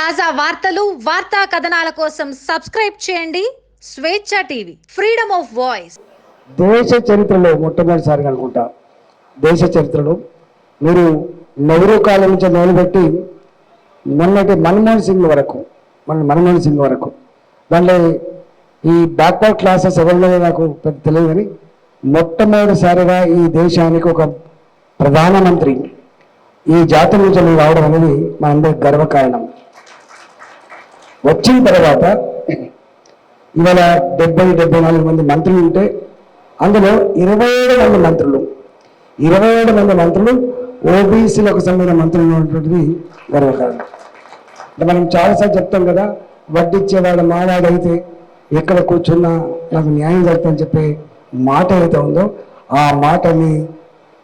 తాజా వార్తలు వార్తా కథనాల కోసం సబ్స్క్రైబ్ చేయండి. స్వేచ్ఛ టీవీ ఫ్రీడమ్ ఆఫ్ వాయిస్. దేశ చరిత్రలో మొట్టమొదటిసారిగా అనుకుంటా దేశ చరిత్రలో మీరు నెహ్రూ కాలం నుంచి మొదలుపెట్టి మొన్నటి మన్మోహన్ సింగ్ వరకు మన మన్మోహన్ సింగ్ వరకు. దాంట్లో ఈ బ్యాక్వర్డ్ క్లాసెస్ ఎవరిలో నాకు పెద్ద తెలియదు కానీ మొట్టమొదటిసారిగా ఈ దేశానికి ఒక ప్రధానమంత్రి ఈ జాతి నుంచి రావడం అనేది మనందరికి గర్వకారణం. వచ్చిన తర్వాత ఇవాళ డెబ్బై డెబ్బై నాలుగు మంది మంత్రులు ఉంటే అందులో ఇరవై ఏడు మంది మంత్రులు ఇరవై ఏడు మంది మంత్రులు ఓబీసీలకు సంబంధించిన మంత్రులు ఉన్నటువంటిది గర్వకారణం. అంటే మనం చాలాసార్లు చెప్తాం కదా వడ్డిచ్చేవాడు మావాడైతే ఎక్కడ కూర్చున్నా నాకు న్యాయం జరుగుతుందని చెప్పే మాట ఏదైతే ఉందో ఆ మాటని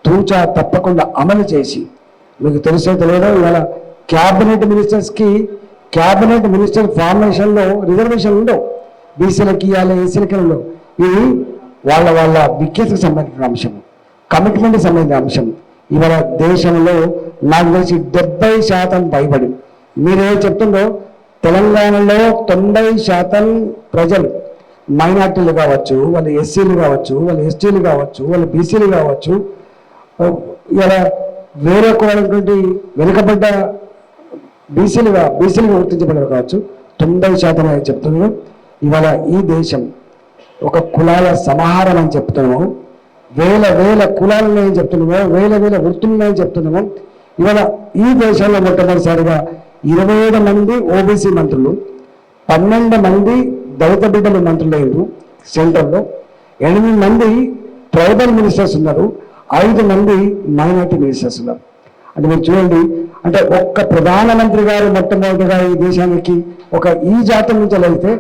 తూచా తప్పకుండా అమలు చేసి మీకు తెలిసో తెలియదో ఇవాళ క్యాబినెట్ మినిస్టర్స్కి క్యాబినెట్ మినిస్టర్ ఫార్మేషన్లో రిజర్వేషన్ ఉండవు బీసీలకి ఇవ్వాలి ఏసీలకి ఉండవు ఇది వాళ్ళ వాళ్ళ విఖ్యతకు సంబంధించిన అంశం. కమిట్మెంట్కి సంబంధించిన అంశం. ఇవాళ దేశంలో నాకు తెలిసి డెబ్బై శాతం పైబడి మీరే చెప్తుందో తెలంగాణలో తొంభై శాతం ప్రజలు మైనార్టీలు కావచ్చు వాళ్ళు ఎస్సీలు కావచ్చు వాళ్ళు ఎస్టీలు కావచ్చు వాళ్ళు బీసీలు కావచ్చు. ఇలా వేరే కులాలటువంటి వెనుకబడ్డ బీసీలుగా బీసీలుగా గుర్తించబడిన కావచ్చు. తొంభై శాతం అని చెప్తున్నాను. ఇవాళ ఈ దేశం ఒక కులాల సమాహారం అని చెప్తున్నాము. వేల వేల కులాలు చెప్తున్నాము. వేల వేల వృత్తులు చెప్తున్నాము. ఇవాళ ఈ దేశంలో మొట్టమొదటిసారిగా ఇరవై ఏడు మంది ఓబీసీ మంత్రులు పన్నెండు మంది దళిత బిడ్డలు మంత్రులయ్యారు సెంటర్లో ఎనిమిది మంది ట్రైబల్ మినిస్టర్స్ ఉన్నారు. ఐదు మంది మైనార్టీ మినిస్టర్స్ ఉన్నారు. అంటే మీరు చూడండి. అంటే ఒక్క ప్రధానమంత్రి గారు మొట్టమొదటిగా ఈ దేశానికి ఒక ఈ జాతం నుంచి వెళ్తే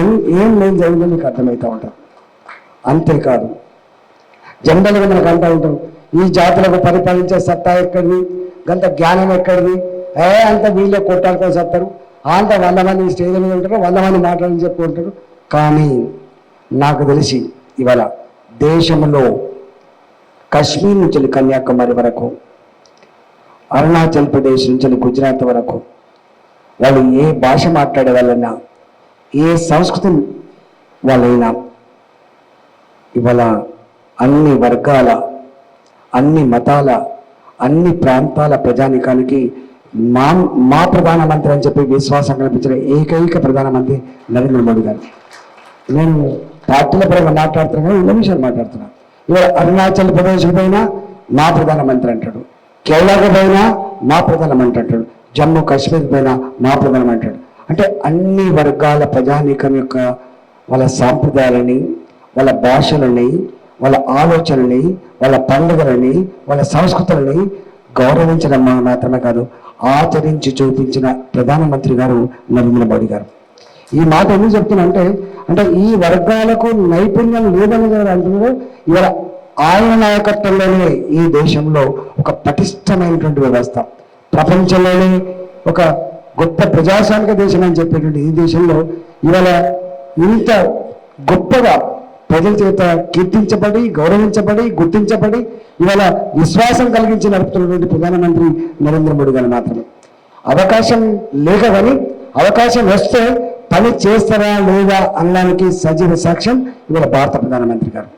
ఏం ఏం లేని జరిగిందో మీకు అర్థమవుతూ ఉంటుంది అంతేకాదు. జనరల్గా మనకు అంటూ ఉంటాం ఈ జాతులకు పరిపాలించే సత్తా ఎక్కడిది? గంత జ్ఞానం ఎక్కడిది? ఏ అంత వీళ్ళే కొట్టాడుకొని సత్తారు? అంత వంద మంది స్టేజ్ మీద ఉంటారు వంద మంది మాట్లాడని చెప్పి ఉంటారు. కానీ నాకు తెలిసి ఇవాళ దేశంలో కశ్మీర్ నుంచి కన్యాకుమారి వరకు అరుణాచల్ ప్రదేశ్ నుంచి గుజరాత్ వరకు వాళ్ళు ఏ భాష మాట్లాడే వాళ్ళైనా ఏ సంస్కృతి వాళ్ళైనా ఇవాళ అన్ని వర్గాల అన్ని మతాల అన్ని ప్రాంతాల ప్రజానికానికి మా మా ప్రధానమంత్రి అని చెప్పి విశ్వాసం కల్పించిన ఏకైక ప్రధానమంత్రి నరేంద్ర మోడీ గారు. నేను పార్టీల పరంగా మాట్లాడుతున్నా కానీ నిమిషాలు మాట్లాడుతున్నా. ఇవాళ అరుణాచల్ ప్రదేశ్ పైన మా ప్రధానమంత్రి అంటాడు. కేరళ పైన మా ప్రధానం అంటాడు జమ్మూ కాశ్మీర్ పైన మా ప్రధానం అంటాడు అంటే అన్ని వర్గాల ప్రజానీకం యొక్క వాళ్ళ సాంప్రదాయాలని వాళ్ళ భాషలని వాళ్ళ ఆలోచనని వాళ్ళ పండుగలని వాళ్ళ సంస్కృతులని గౌరవించడం మాత్రమే కాదు ఆచరించి చూపించిన ప్రధానమంత్రి గారు నరేంద్ర మోడీ గారు. ఈ మాట ఎందుకు చెప్తున్నా అంటే అంటే ఈ వర్గాలకు నైపుణ్యం లేదని అంటున్నారు ఇవాళ ఆయన నాయకత్వంలోనే ఈ దేశంలో ఒక పటిష్టమైనటువంటి వ్యవస్థ. ప్రపంచంలోనే ఒక గొప్ప ప్రజాస్వామిక దేశం అని చెప్పేటువంటి ఈ దేశంలో ఇవాళ ఇంత గొప్పగా ప్రజల చేత కీర్తించబడి గౌరవించబడి గుర్తించబడి ఇవాళ విశ్వాసం కలిగించి నడుపుతున్నటువంటి ప్రధానమంత్రి నరేంద్ర మోడీ గారు మాత్రమే. అవకాశం లేక కానీ అవకాశం వస్తే పని చేస్తారా లేదా అనడానికి సజీవ సాక్ష్యం ఇవాళ భారత ప్రధానమంత్రి గారు.